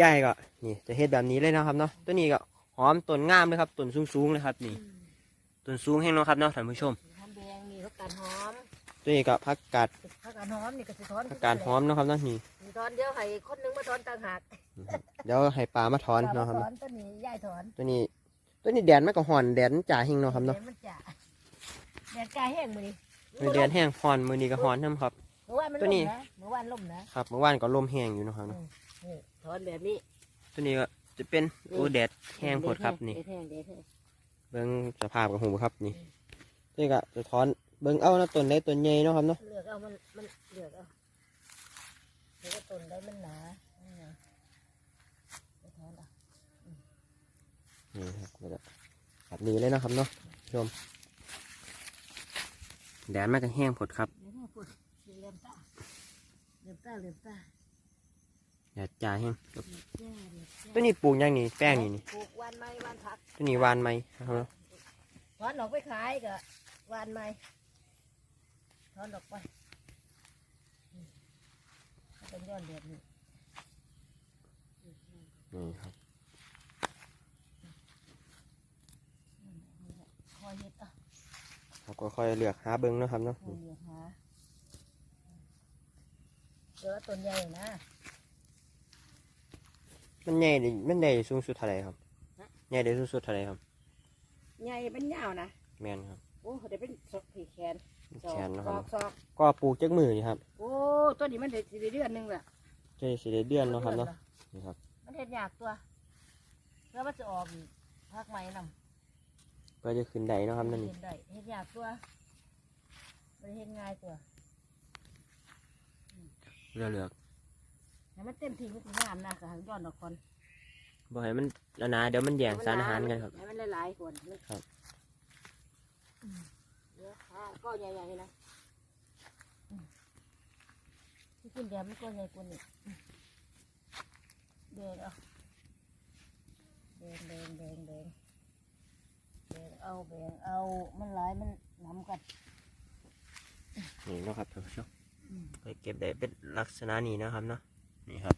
ย่ายก็นี่จะเฮ็ดแบบนี้เลยนะครับเนาะตัวนี้ก็หอมต้นงามเลยครับต้นสูงๆเลยครับ นี่ต้นสูงแห้งเนาะครับเนาะท่านผู้ชมหอมแดงนี่เขาการหอมตัวนี้ก็ผักกาดเขาการหอมนี่ก็สิถอนผักกาดหอมเนาะครับเนาะนี่สิถอนเดี๋ยวให้คนหนึงมาถอนต่างหากเดี๋ยวให้ปลามาถอนเนาะครับถอเนาะนต้นนี้ย่ายถอนตัวนี้ ตัวนี้แดดมันก็หอนแดดมันจ่าแห้งเนาะครับเนาะแดดมันจะแดดกายแห้งมื้อนี้มือแดดแห้งหอนมือนี้ก็หอนน้ำครับเมื่อวานมันตัวนี้ล่ มนะเมื่อวานล่มนะครับเมื่อวานก็ลมแห้งอยู่เนาะครับเนาะนี่ถอนแบบนี้ ตัวนี้ก็จะเป็นโอ้แดดแห้งโพดครับนี่แดดแห้งแดดแห้งเบิ้งสภาพกับหูครับนี่ตัวนี้ก็จะถอนเบิ้งเอานะต้นได้ต้นใหญ่เนาะครับเนาะเลือกเอามันมันเลือกเอาเดี๋ยวก็ต้นได้มันหนานี่ไงไปถอนเอานี่ครับแล้วก็แบบนี้เลยเนาะครับเนาะผู้ชมแดดมันก็แห้งโพดครับเดี๋ยวเนี่ยพูดเลือมตาเลือมตาเลือมตาแดดจ่าแห้งเลือมตาเลือมตาตัวนี้ปลูกอย่างนี้แป้งนี่นี่ปลูกวันไม้วันพักตัวนี้หวานไหมครับเนาะถอนออกไปขายก็วันไม้ถอนออกไปอืมเป็นย้อนเดือดนี่นี่ครับคอยเห็ดอะ เราก็ค่อยเลือกหาเบิ้งเนาะครับเนาะ คอยเลือกหา เจอต้นใหญ่นะมันใหญ่ดิมันใหญ่สูงสุดเท่าไหรครับฮะใหญ่ได้สูงสุดเท่าไหรครับ ใหญ่เป็นยาวนะแม่นครับโอ้เดี๋ยวเป็นศอกผีแขนศอแขกนเนาะศครับอกศอกก็ปลูกจักมือนี่ครับโอ้ต้นนี้มันเด็ดสิได้เดือนหนึงแหละจะสิได้เดือนเนาะครับเนาะนี่ครับมันเห็ดยากตัวแล้วมันจะออกอีกพักไหมนำ ก็จะขึ้นได้เนาะครับนั่นนี่เห็ดได้เห็ดยากตัวมันเห็ดง่ายตัว เลือกเลือกให้มันเต็มที่มันถึงงามนะกับหางย้อนดอกคอนบ่ให้มันหนาๆเดี๋ยวมันแย่งสารอาหารกันครับ ให้มันหลายๆคนครับอืมเดี๋ยวหาก็ใหญ่ๆนะอืมที่กินแดงมันก็ใหญ่กว่านี้อืมแดงเอาแดงแดงแดงแดงแดงเอาแดงเอา มันหลายมันน้ำกันนี่เนาะครับท่านผู้ชมอืม ไปเก็บได้เป็นลักษณะนี้เนาะครับเนาะนี่ครับ